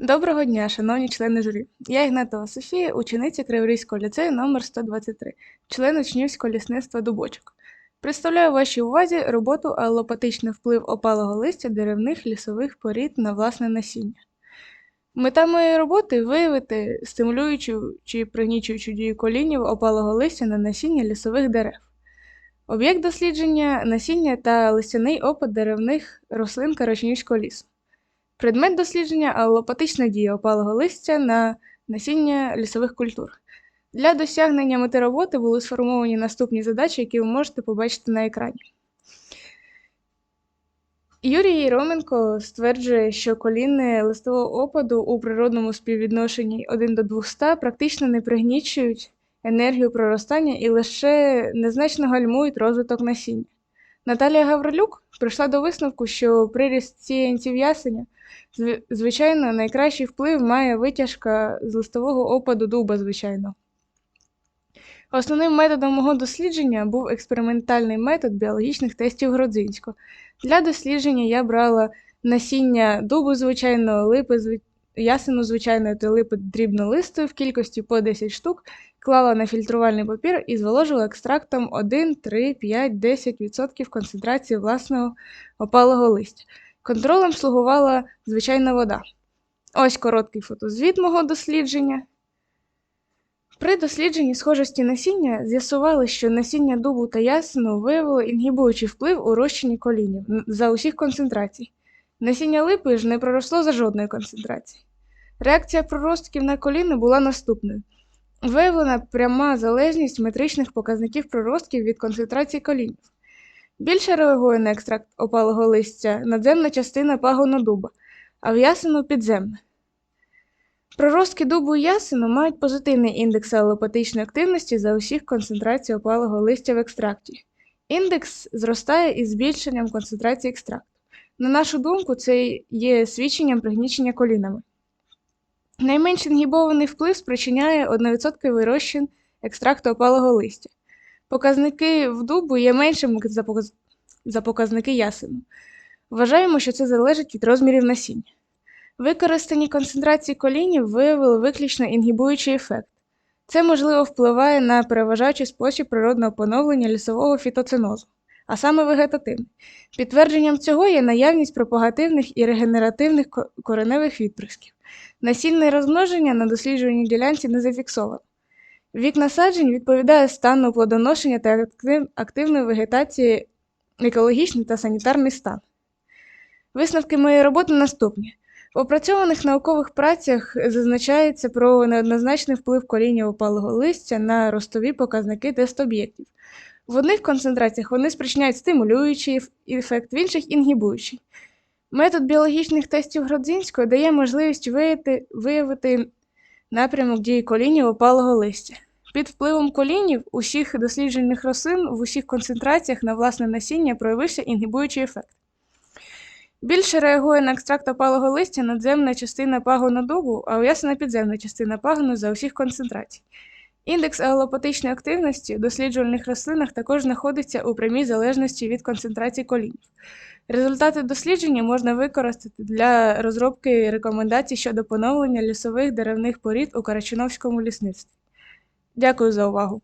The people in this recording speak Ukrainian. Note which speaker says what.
Speaker 1: Доброго дня, шановні члени журі. Я Ігнатова Софія, учениця Криворізького ліцею номер 123, член учнівського лісництва Дубочок. Представляю вашій увазі роботу алопатичний вплив опалого листя деревних лісових порід на власне насіння. Мета моєї роботи виявити стимулюючу чи пригнічуючу дію колінів опалого листя на насіння лісових дерев. Об'єкт дослідження насіння та листяний опад деревних рослин Карачунівського лісу. Предмет дослідження алопатична дія опалого листя на насіння лісових культур. Для досягнення мети роботи були сформовані наступні задачі, які ви можете побачити на екрані. Юрій Єроменко стверджує, що коліни листового опаду у природному співвідношенні 1 до 200 практично не пригнічують енергію проростання і лише незначно гальмують розвиток насіння. Наталія Гаврилюк прийшла до висновку, що приріст сіянців ясеня Звичайно, найкращий вплив має витяжка з листового опаду дуба, звичайно. Основним методом мого дослідження був експериментальний метод біологічних тестів Гродзинського. Для дослідження я брала насіння дубу звичайного, липи ясену звичайної та липи дрібнолистої в кількості по 10 штук, клала на фільтрувальний папір і зволожила екстрактом 1, 3, 5, 10% концентрації власного опалого листя. Контролем слугувала звичайна вода. Ось короткий фотозвіт мого дослідження. При дослідженні схожості насіння з'ясували, що насіння дубу та ясену виявило інгібуючий вплив у розчині колінів за усіх концентрацій. Насіння липи ж не проросло за жодної концентрації. Реакція проростків на коліни була наступною. Виявлена пряма залежність метричних показників проростків від концентрації колінів. Більше реагує на екстракт опалого листя надземна частина пагону дуба, а в ясену підземна. Проростки дубу і ясену мають позитивний індекс алопатичної активності за усіх концентрацій опалого листя в екстракті. Індекс зростає із збільшенням концентрації екстракту. На нашу думку, це є свідченням пригнічення колінами. Найменш інгібований вплив спричиняє 1% розчин екстракту опалого листя. Показники в дубу є меншими за, показники ясену. Вважаємо, що це залежить від розмірів насіння. Використані концентрації колінів виявили виключно інгібуючий ефект. Це, можливо, впливає на переважаючий спосіб природного поновлення лісового фітоцинозу, а саме вегетативний. Підтвердженням цього є наявність пропагативних і регенеративних кореневих відприсків. Насінне розмноження на досліджуваній ділянці не зафіксовано. Вік насаджень відповідає стану плодоношення та активної вегетації, екологічний та санітарний стан. Висновки моєї роботи наступні. В опрацьованих наукових працях зазначається про неоднозначний вплив коріння опалого листя на ростові показники тест-об'єктів. В одних концентраціях вони спричиняють стимулюючий ефект, в інших інгібуючий. Метод біологічних тестів Гродзинського дає можливість виявити, виявити напрямок дії колінів опалого листя. Під впливом колінів усіх досліджених рослин в усіх концентраціях на власне насіння проявився інгібуючий ефект. Більше реагує на екстракт опалого листя надземна частина пагону дубу, а уясена підземна частина пагону за усіх концентрацій. Індекс алопатичної активності в досліджувальних рослинах також знаходиться у прямій залежності від концентрації колінів. Результати дослідження можна використати для розробки рекомендацій щодо поновлення лісових деревних порід у Карачиновському лісництві. Дякую за увагу!